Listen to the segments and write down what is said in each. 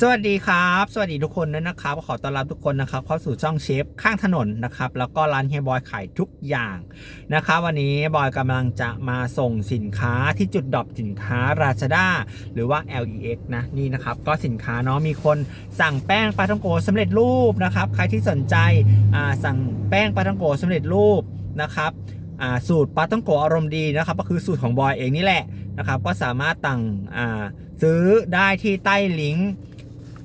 สวัสดีครับ สวัสดีทุกคนด้วยนะครับขอต้อนรับทุกคนนะครับเข้าสู่ช่องเชฟข้างถนนนะครับแล้วก็ร้านเฮียบอยขายทุกอย่างนะครับวันนี้บอยกำลังจะมาส่งสินค้าที่จุดดรอปสินค้า Lazada หรือว่า LEX นะนี่นะครับก็สินค้าเนาะมีคนสั่งแป้งปลาท่องโกสำเร็จรูปนะครับใครที่สนใจสั่งแป้งปลาท่องโกสำเร็จรูปนะครับสูตรปลาทองโกอารมณ์ดีนะครับก็คือสูตรของบอยเองนี่แหละนะครับก็สามารถตั้งซื้อได้ที่ใต้ลิงก์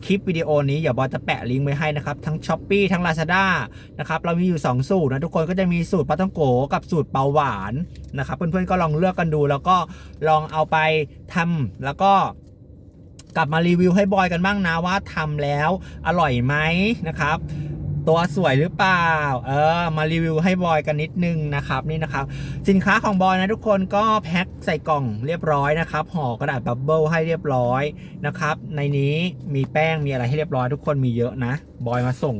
คลิปวิดีโอนี้อย่าบอยจะแปะลิงก์ไว้ให้นะครับ ทั้ง s h อ p e e ทั้ง Lazada นะครับเรามีอยู่ 2 สูตรนะทุกคนก็จะมีสูตรปลาท้องโกกับสูตรเปาหวานนะครับเพื่อนๆก็ลองเลือกกันดู แล้วก็ลองเอาไปทำแล้วก็กลับมารีวิวให้บอยกันบ้างนะว่าทำแล้วอร่อยไหมนะครับ ตัวสวยหรือเปล่า เออ มารีวิวให้บอยกันนิดนึงนะครับนี่นะครับ สินค้าของบอยนะทุกคนก็แพ็คใส่กล่องเรียบร้อยนะครับห่อกระดาษบับเบิลให้เรียบร้อยนะครับ ในนี้มีแป้งมีอะไรให้เรียบร้อยทุกคนมีเยอะนะ บอยมาส่ง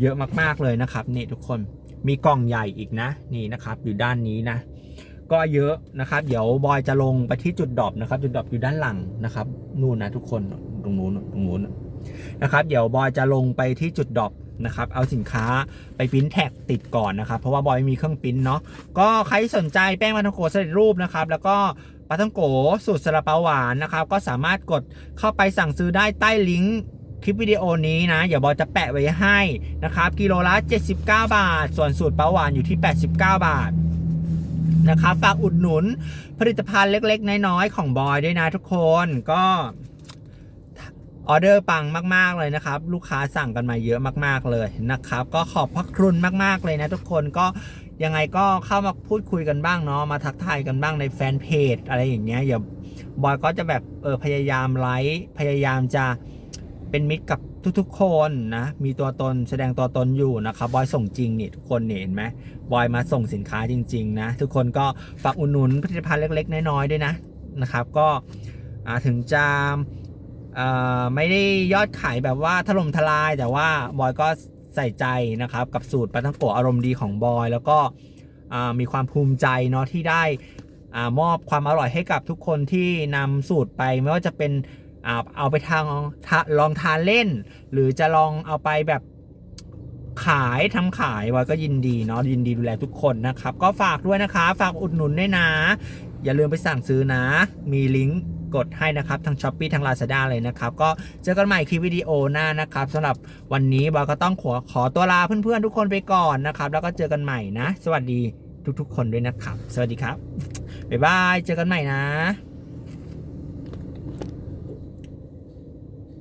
เยอะมากๆเลยนะครับนี่ทุกคนมีกล่องใหญ่อีกนะ นี่นะครับ อยู่ด้านนี้นะ ก็เยอะนะครับ เดี๋ยวบอยจะลงไปที่จุดดรอปนะครับ จุดดรอปอยู่ด้านหลังนะครับนู่นนะทุกคนตรงนู้นตรงนู้นนะครับ เดี๋ยวบอยจะลงไปที่จุดดรอป นะครับเอาสินค้าไปปริ้นแท็กติดก่อนนะครับ เพราะว่าบอยมีเครื่องปริ้นเนาะก็ใครสนใจแป้งปาท่องโกสำเร็จรูปนะครับ แล้วก็ปาท่องโกสูตรซาลาเปาหวานนะครับ ก็สามารถกดเข้าไปสั่งซื้อได้ใต้ลิงก์คลิปวิดีโอนี้นะ เดี๋ยวบอยจะแปะไว้ให้นะครับ กิโลละ 79 บาท ส่วนสูตรเปาหวานอยู่ที่ 89 บาทนะครับฝากอุดหนุนผลิตภัณฑ์เล็กๆ น้อยๆ ของบอยด้วยนะทุกคนก็ ออเดอร์ปังมาก ๆ เลยนะครับ ลูกค้าสั่งกันมาเยอะมาก ๆ เลยนะครับ ก็ขอบพระคุณมาก ๆ เลยนะทุกคนก็ยังไงก็เข้ามาพูดคุยกันบ้างเนาะมาทักทายกันบ้างในแฟนเพจอะไรอย่างเงี้ยอย่าบอยก็จะแบบเออพยายามไลค์พยายามจะเป็นมิตรกับทุกๆคนนะ มีตัวตนแสดงตัวตนอยู่นะครับ บอยส่งจริงนี่ทุกคนเห็นไหมบอยมาส่งสินค้าจริง ๆ นะ ทุกคนก็ฝากอุดหนุนผลิตภัณฑ์เล็ก ๆ น้อยๆด้วยนะนะครับ ก็ถึงจะ ไม่ได้ยอดขายแบบว่าถล่มทลาย แต่ว่าบอยก็ใส่ใจนะครับ กับสูตรปลาทังโกอารมณ์ดีของบอย แล้วก็มีความภูมิใจเนาะที่ได้มอบความอร่อยให้กับทุกคนที่นำสูตรไปไม่ว่าจะเป็นเอาไปทางลองทานเล่น หรือจะลองเอาไปแบบขายทำขายไว้ก็ยินดีเนาะยินดีดูแลทุกคนนะครับ ก็ฝากด้วยนะคะ ฝากอุดหนุนด้วยนะ อย่าลืมไปสั่งซื้อนะ มีลิงก์ กดให้นะครับทั้ง s h อ p e e ทั้ง Lazada เลยนะครับ ก็เจอกันใหม่คลิปวิดีโอหน้านะครับสำหรับวันนี้บอยก็ต้องขอขอตัวลาเพื่อนๆทุกคนไปก่อนนะครับ แล้วก็เจอกันใหม่นะ สวัสดีทุกๆ คนด้วยนะครับ สวัสดีครับบ๊ายบายเจอกันใหม่นะ